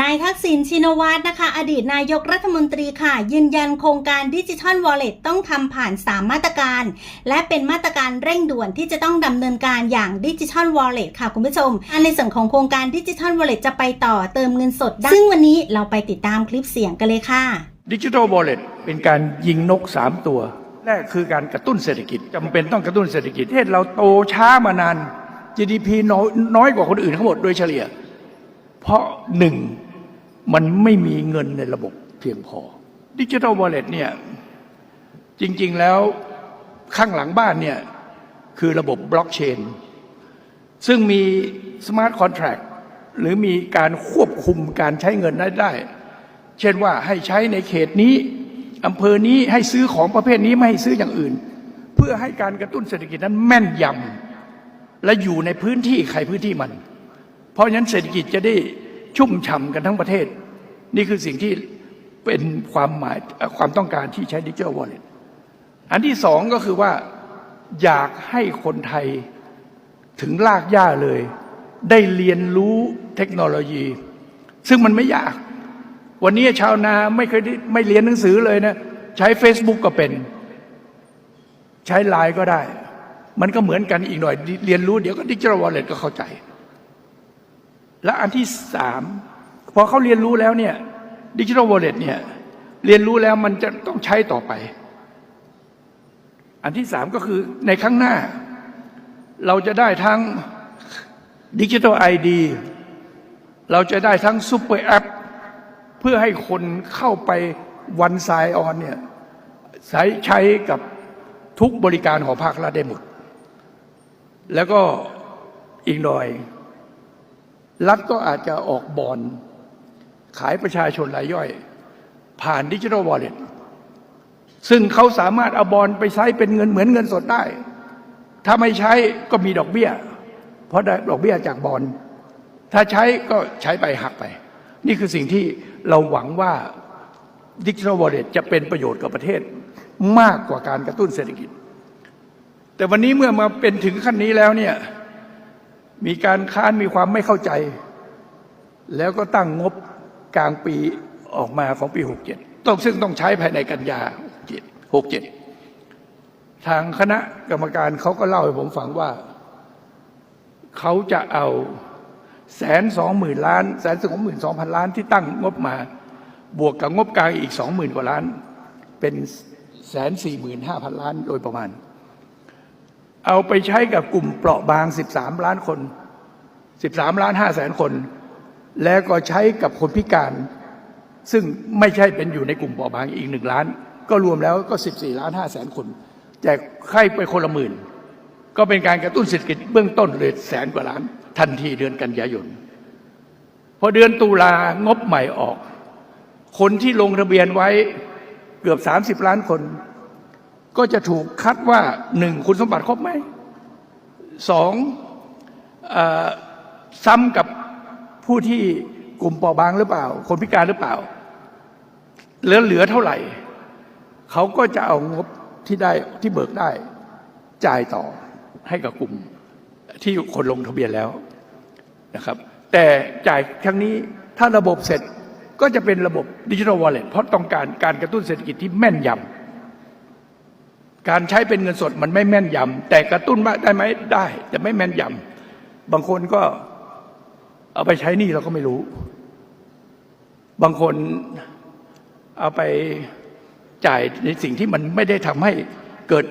นายทักษิณชินวัตรนะคะ อดีตนายกรัฐมนตรีค่ะ ยืนยันโครงการดิจิทัลวอลเล็ตต้องทำผ่าน 3 มาตรการ และเป็นมาตรการเร่งด่วนที่จะต้องดำเนินการอย่างดิจิทัลวอลเล็ตค่ะคุณผู้ชม ในส่วนของโครงการดิจิทัลวอลเล็ตจะไปต่อเติมเงินสดได้ซึ่งวันนี้เราไปติดตามคลิปเสียงกันเลยค่ะดิจิทัลวอลเล็ตเป็นการยิงนกสามตัวแรกคือการกระตุ้นเศรษฐกิจจำเป็นต้องกระตุ้นเศรษฐกิจประเทศเราโตช้ามานาน GDP น้อยน้อยกว่าคนอื่นทั้งหมดโดยเฉลี่ย เพราะหนึ่ง มันไม่มีเงินในระบบเพียงพอดิจิทัลวอลเล็ตเนี่ยจริง ๆแล้วข้างหลังบ้านเนี่ยคือระบบบล็อกเชนซึ่งมีสมาร์ทคอนแท็กหรือมีการควบคุมการใช้เงินได้ได้เช่นว่าให้ใช้ในเขตนี้อำเภอนี้ให้ซื้อของประเภทนี้ไม่ให้ซื้ออย่างอื่น เพื่อให้การกระตุ้นเศรษฐกิจนั้นแม่นยำและอยู่ในพื้นที่ใครพื้นที่มัน เพราะฉะนั้นเศรษฐกิจจะได้ ชุ่มฉ่ำกันทั้งประเทศ นี่คือสิ่งที่เป็นความหมายความต้องการที่ใช้ดิจิทัลวอลเล็ตอันที่สองก็คือว่าอยากให้คนไทยถึงลากย่าเลย ได้เรียนรู้เทคโนโลยี ซึ่งมันไม่ยาก วันนี้ชาวนาไม่เคยได้ไม่เรียนหนังสือเลยนะ ใช้ Facebook ก็เป็น ใช้ไลน์ก็ได้ มันก็เหมือนกันอีกหน่อย เรียนรู้เดี๋ยวก็ดิจิทัลวอลเล็ตก็เข้าใจ และอันที่สามพอเขาเรียนรู้แล้วเนี่ยดิจิทัลวอลเล็ตเนี่ยเรียนรู้แล้วมันจะต้องใช้ต่อไป อันที่สามก็คือในข้างหน้า เราจะได้ทั้งดิจิทัลไอดีเราจะได้ทั้งซูเปอร์แอป เพื่อให้คนเข้าไปวันไซออนเนี่ยใช้ใช้กับทุกบริการของภาครัฐได้หมด แล้วก็อีกหน่อย รัฐก็อาจจะออกบอลขายประชาชนรายย่อย ผ่านดิจิทัลวอลเล็ตซึ่งเขาสามารถเอาบอลไปใช้เป็นเงินเหมือนเงินสดได้ ถ้าไม่ใช้ก็มีดอกเบี้ย เพราะได้ดอกเบี้ยจากบอลถ้าใช้ก็ใช้ไปหักไป นี่คือสิ่งที่เราหวังว่าดิจิทัลวอลเล็ตจะเป็นประโยชน์กับประเทศมากกว่าการกระตุ้นเศรษฐกิจ แต่วันนี้เมื่อมาเป็นถึงขั้นนี้แล้วเนี่ย มีการค้านมีความไม่เข้าใจ แล้วก็ตั้งงบกลางปีออกมาของปี 67 ต้องซึ่งต้องใช้ภายในกันยา67 ทางคณะกรรมการเขาก็เล่าให้ผมฟังว่า เขาจะเอาแสนสองหมื่นล้านแสนสองหมื่นสองพันล้านที่ตั้งงบมา บวกกับงบกลางอีกสองหมื่นกว่าล้าน เป็นแสนสี่หมื่นห้าพันล้านโดยประมาณ เอาไปใช้กับกลุ่มเปราะบาง 13 ล้านคน 13 ล้าน5แสนคน แล้วก็ใช้กับคนพิการ ซึ่งไม่ใช่เป็นอยู่ในกลุ่มเปราะบางอีกหนึ่งล้าน ก็รวมแล้วก็ 14 ล้าน5แสนคน แจกใครไปคนละหมื่น ก็เป็นการกระตุ้นเศรษฐกิจเบื้องต้นเลยแสนกว่าล้าน ทันทีเดือนกันยายน พอเดือนตุลางบใหม่ออก คนที่ลงทะเบียนไว้เกือบ 30 ล้านคน ก็จะถูกคัดว่าหนึ่งคุณสมบัติครบไหมสองอซ้ำกับผู้ที่กลุ่มเปราะบางหรือเปล่า คนพิการหรือเปล่าเหลือเหลือเท่าไหร่ เขาก็จะเอางบที่ได้ที่เบิกได้ จ่ายต่อให้กับกลุ่มที่คนลงทะเบียนแล้วนะครับ แต่จ่ายครั้งนี้ถ้าระบบเสร็จก็จะเป็นระบบดิจิทัลวอลเล็ตเพราะต้องการการกระตุ้นเศรษฐกิจที่แม่นยำ การใช้เป็นเงินสดมันไม่แม่นยำแต่กระตุ้นได้ไหมได้ แต่ไม่แม่นยำบางคนก็เอาไปใช้หนี่เราก็ไม่รู้ บางคนเอาไปจ่ายในสิ่งที่มันไม่ได้ทำให้เกิด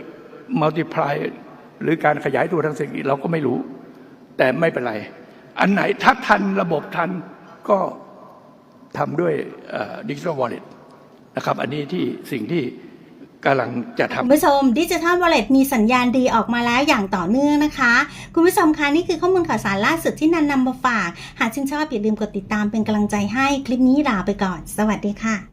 มัลติพลายหรือการขยายตัวทางเศรษฐกิจเราก็ไม่รู้ แต่ไม่เป็นไร อันไหนถ้าทันระบบทันก็ทำด้วยดิจิทัลวอลเล็ตนะครับ อันนี้ที่สิ่งที่ กำลังจะทำคุณผู้ชมดิจิทัลวอลเล็ตมีสัญญาณดีออกมาแล้วอย่างต่อเนื่องนะคะ คุณผู้ชมคะนี่คือข้อมูลข่าวสารล่าสุดที่นันนำมาฝาก หากชื่นชอบอย่าลืมกดติดตามเป็นกำลังใจให้คลิปนี้ลาไปก่อน สวัสดีค่ะ